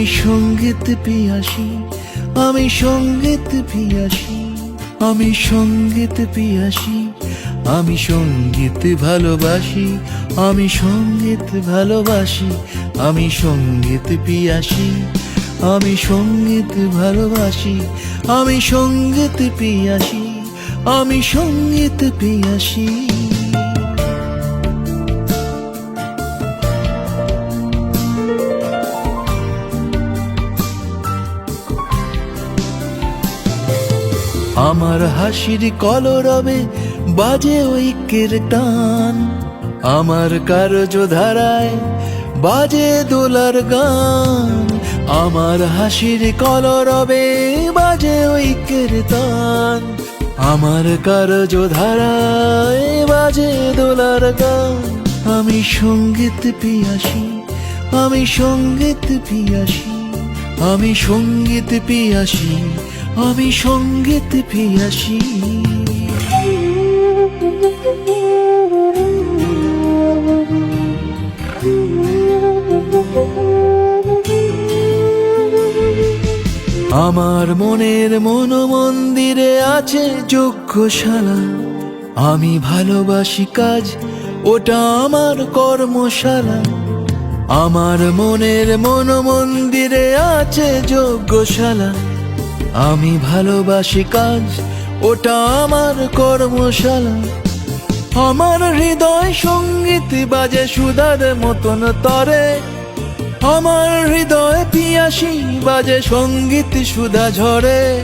আমি সংগীত পিয়াসী, আমি সংগীত পিয়াসী, আমি সংগীত পিয়াসী, আমি সংগীত ভালোবাসি, আমি সংগীত ভালোবাসি, আমি সংগীত পিয়াসী, আমি সংগীত ভালোবাসি, আমি সংগীত পিয়াসী, আমি সংগীত পিয়াসী। আমার হাসির কলরবে বাজে ঐক্যের টান আমার কারজ ধারায় বাজে দোলার গান। আমার হাসির কলরবে বাজে ঐক্যের টান আমার কারজ ধারায় বাজে দোলার গান। আমি সংগীত পিয়াসী, আমি সংগীত পিয়াসী, আমি সংগীত পিয়াসী। আমি সংগীত পিয়াসী। আমার মনের মন মন্দিরে আছে যজ্ঞশালা। আমি ভালোবাসি কাজ, ওটা আমার কর্মশালা। আমার মনের মন মন্দিরে আছে যজ্ঞশালা। আমি ভালোবাসি কাজ, ওটা আমার কর্মশালা। আমার হৃদয় সংগীত বাজে সুদার মতন তরে। আমার হৃদয় পিয়াসি বাজে সংগীত সুধা ঝরে।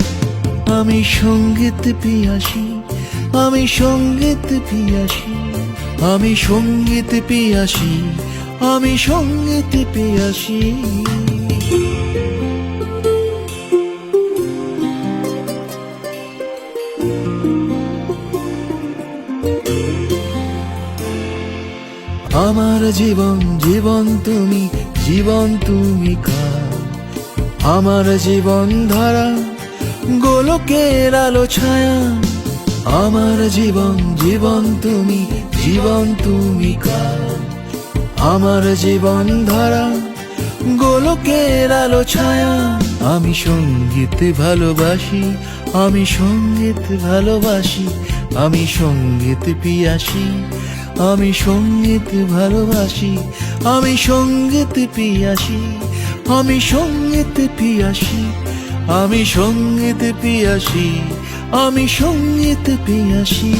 আমি সংগীত পিয়াসী, আমি সংগীত পিয়াসি, আমি সংগীত পিয়াসী, আমি সংগীত পিয়াসী। আমার জীবন জীবন তুমি জীবন তুমি কার? আমার জীবন ধারা, গোলকের আলো ছায়া। আমার জীবন জীবন তুমি জীবন তুমি কার? আমার জীবন ধারা, গোলকের আলো ছায়া। আমি সংগীত ভালোবাসি, আমি সংগীত ভালোবাসি আমি সংগীত পিয়াসী, আমি সংগীত ভালোবাসি, আমি সংগীত পিয়াসী, আমি সংগীত পিয়াসী, আমি সংগীত পিয়াসী, আমি সংগীত পিয়াসী।